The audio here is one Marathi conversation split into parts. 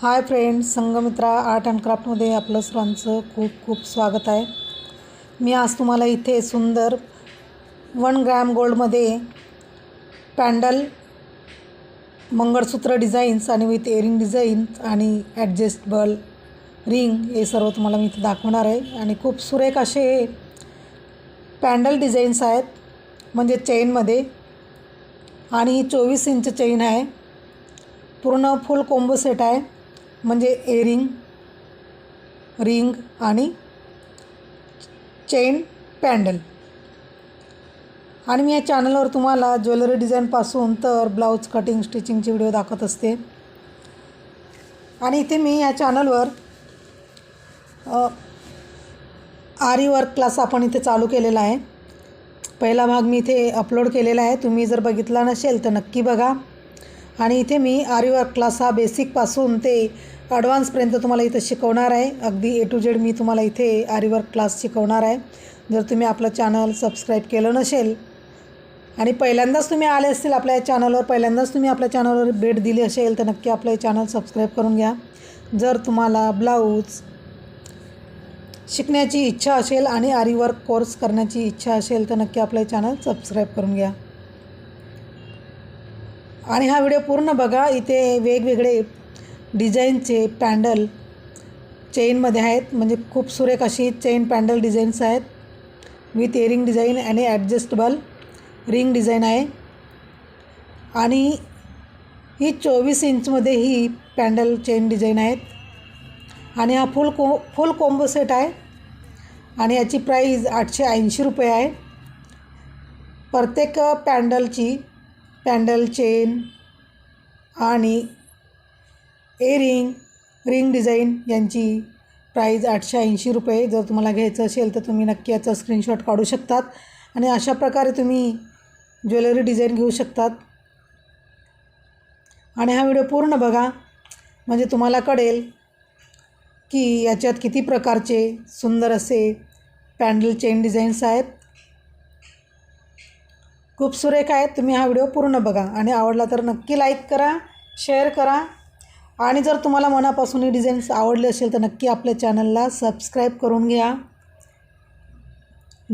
Hi friends Sanghamitra art and क्राफ्टमध्ये आपलं सर्वांचं खूप खूप स्वागत आहे. मी आज तुम्हाला इथे सुंदर वन ग्रॅम गोल्डमध्ये पॅन्डल मंगळसूत्र डिझाईन्स आणि विथ एअरिंग डिझाईन्स आणि ॲडजस्टेबल रिंग हे सर्व तुम्हाला मी इथे दाखवणार आहे. आणि खूप सुरेख असे पॅन्डल डिझाईन्स आहेत म्हणजे चेनमध्ये. आणि ही चोवीस इंच चेन आहे. पूर्ण फुल कोंबो सेट आहे. म्हणजे एरिंग रिंग आणि चेन पॅन्डल आणि मी या चॅनलवर तुम्हाला ज्वेलरी डिझाईनपासून तर ब्लाऊज कटिंग स्टिचिंगचे व्हिडिओ दाखवत असते. आणि इथे मी या चॅनलवर आरी वर्क क्लास आपण इथे चालू केलेला आहे. पहिला भाग मी इथे अपलोड केलेला आहे. तुम्ही जर बघितला नसेल तर नक्की बघा. आणि इथे मी आरीवर्क क्लास हा बेसिकपासून ते ॲडव्हान्सपर्यंत तुम्हाला इथं शिकवणार आहे. अगदी ए टू जेड मी तुम्हाला इथे आरीवर्क क्लास शिकवणार आहे. जर तुम्ही आपलं चॅनल सबस्क्राईब केलं नसेल आणि पहिल्यांदाच तुम्ही आले असतील आपल्या या चॅनलवर पहिल्यांदाच तुम्ही आपल्या चॅनलवर भेट दिली असेल तर नक्की आपलं चॅनल सबस्क्राईब करून घ्या. जर तुम्हाला ब्लाऊज शिकण्याची इच्छा असेल आणि आरी वर्क कोर्स करण्याची इच्छा असेल तर नक्की आपलं चॅनल सबस्क्राईब करून घ्या. आणि हा व्हिडिओ पूर्ण बघा. इथे वेगवेगळे डिझाईनचे पॅन्डल चेनमध्ये आहेत. म्हणजे खूप सुरेख अशी चेन पॅन्डल डिझाईन्स आहेत. विथ एरिंग डिझाईन आणि ॲडजस्टेबल रिंग डिझाईन आहे. आणि ही चोवीस इंचमध्ये ही पॅन्डल चेन डिझाईन आहेत. आणि हा फुल को फुल कोंबो सेट आहे. आणि याची प्राईज आठशे ऐंशी रुपये आहे. प्रत्येक पॅन्डलची पॅन्डल चेन आणि एरिंग रिंग डिझाईन यांची प्राईज आठशे ऐंशी रुपये. जर तुम्हाला घ्यायचं असेल तर तुम्ही नक्की याचा स्क्रीनशॉट काढू शकतात. आणि अशा प्रकारे तुम्ही ज्वेलरी डिझाईन घेऊ शकतात. आणि हा व्हिडिओ पूर्ण बघा. म्हणजे तुम्हाला कळेल की याच्यात किती प्रकारचे सुंदर असे पॅन्डल चेन डिझाईन्स आहेत. खूप सुरेख आहेत. तुम्ही हा व्हिडिओ पूर्ण बघा आणि आवडला तर नक्की लाईक करा शेअर करा. आणि जर तुम्हाला मनापासून ही डिझाईन्स आवडले असेल तर नक्की आपल्या चॅनलला सबस्क्राईब करून घ्या.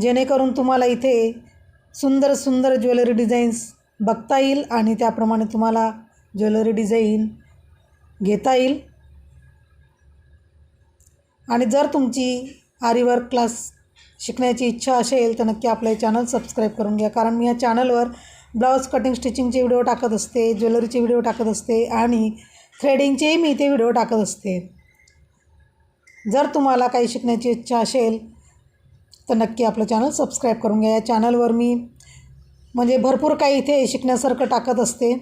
जेणेकरून तुम्हाला इथे सुंदर सुंदर ज्वेलरी डिझाईन्स बघता येईल आणि त्याप्रमाणे तुम्हाला ज्वेलरी डिझाईन घेता येईल. आणि जर तुमची आरीवर्क क्लास शिकण्याची इच्छा असेल तर नक्की आपलं चॅनल सबस्क्राईब करून घ्या. कारण मी या चॅनलवर ब्लाऊज कटिंग स्टिचिंगचे व्हिडिओ टाकत असते ज्वेलरीचे व्हिडिओ टाकत असते आणि थ्रेडिंगचेही मी इथे व्हिडिओ टाकत असते. जर तुम्हाला काही शिकण्याची इच्छा असेल तर नक्की आपलं चॅनल सबस्क्राईब करून घ्या. या चॅनलवर मी म्हणजे भरपूर काही इथे शिकण्यासारखं टाकत असते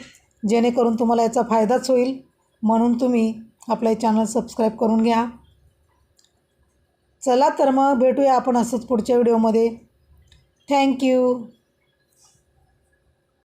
जेणेकरून तुम्हाला याचा फायदाच होईल. म्हणून तुम्ही आपलं चॅनल सबस्क्राईब करून घ्या. चला तर मग भेटूया आपण असंच पुढच्या व्हिडिओमध्ये. थँक्यू